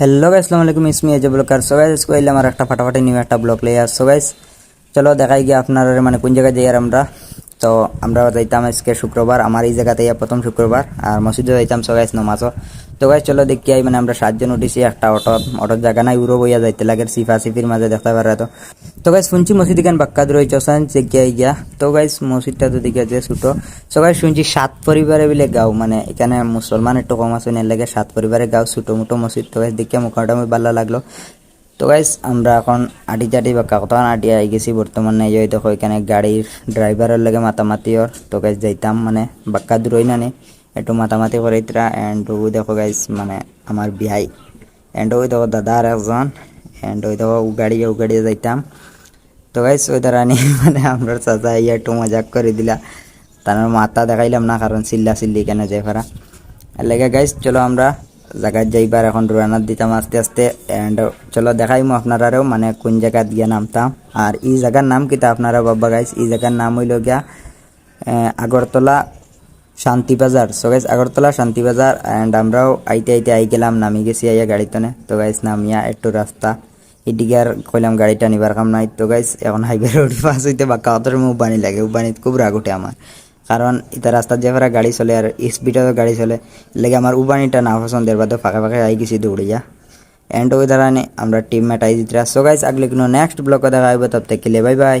Hello guys আসসালামু আলাইকুম ইসমি এজ ব্লকার সবাই গাইস কইলাম আমার একটা ফাটাফাটি নিউ একটা ব্লক লই আর সো গাইস চলো দেখাই গিয়ে আপনারা মানে কোন জায়গায় যাই আর আমরা। তো আমরা যাইতাম আজকে শুক্রবার, আমার এই জায়গাতে প্রথম শুক্রবার, আর মসজিদে যাইতাম। সবাই নমাজও। তো গাইস চলো দেখি আই মানে আমরা সাতজন উঠেছি, একটা অটো অটোর জায়গা নাই, উড়ো বইয়া যাইতে লাগে সিফা সিফির মাঝে দেখতে পারে তো তো গাইস শুনছি মসজিদ গান বাক্কাদ রয়েছে দেখি আই গিয়া তো গাইস মসজিদটা তো দিকে যে ছোটো। সো গাইস শুনছি সাত পরিবারে বিলে গাও মানে এখানে মুসলমান একটু কম আছে লাগে সাত পরিবারে গাও, ছোটো মোটো মসজিদ। তো গাইস দেখে মোটামুটি ভালো লাগল। তো গাইস আমরা এখন আটি চাটি বা কাকতান আটি আই গেছি, বর্তমানে এই দেখো এখানে গাড়ির ড্রাইভারের লাগে মাতামাতি ওর তো গাইস যাইতাম মানে বাক্কা দূরই না নে। একটু মাতামাতি করে ইতরা এন্ড ও দেখো গাইস মানে আমার বিহাই। এন্ড ওই দেখো দাদা আর একজন এন্ড ওই দেখো ও গাড়ি ও গাড়ি যাইতাম। তো গাইস ওই দাঁড়ানি মানে আমরা চাচা ইয়া একটু মজাক করে দিলা। তার মাথা দেখাইলাম না, কারণ চিল্লা চিল্লি কেন যাই এর লাগে গাইস চলো আমরা জায়গায় যাইবার এখন রুয়ানার দিতাম আস্তে আস্তে। এন্ড চলো দেখাইমু আপনারাও মানে কোন জায়গাত গিয়া নামতাম। আর এই জায়গার নাম কিতা আপনারা বাবা গাইস এই জায়গার নাম হইল গিয়া Agartala Shantibazar so guys Agartala Shantibazar and আমরাও আইতে আইতে আই গেলাম, নামি গেছি আইয়া গাড়িতনে। তো গাইস নামিয়া একটু রাস্তা এদিকে আর কইলাম গাড়িটা নিবার কাম নাই। তো গাইস এখন হাইওয়ে রোড পাস হইতে বা কাউতর উবানি লাগে। উবানিত খুব রাগ উঠে আমার কারণ এটা রাস্তার যে ফেরা গাড়ি চলে আর স্পিডেও গাড়ি চলে। লেগে আমার উবানিটা না পছন্দের বাদে ফাঁকা ফাঁকা আই গেছি দৌড়িয়া এন্ড ওই দ্বারা আমরা টিম আই দিতে সো গাইস আগলে কোনো নেক্সট ব্লগে দেখা হইব। তব থেকে বাই বাই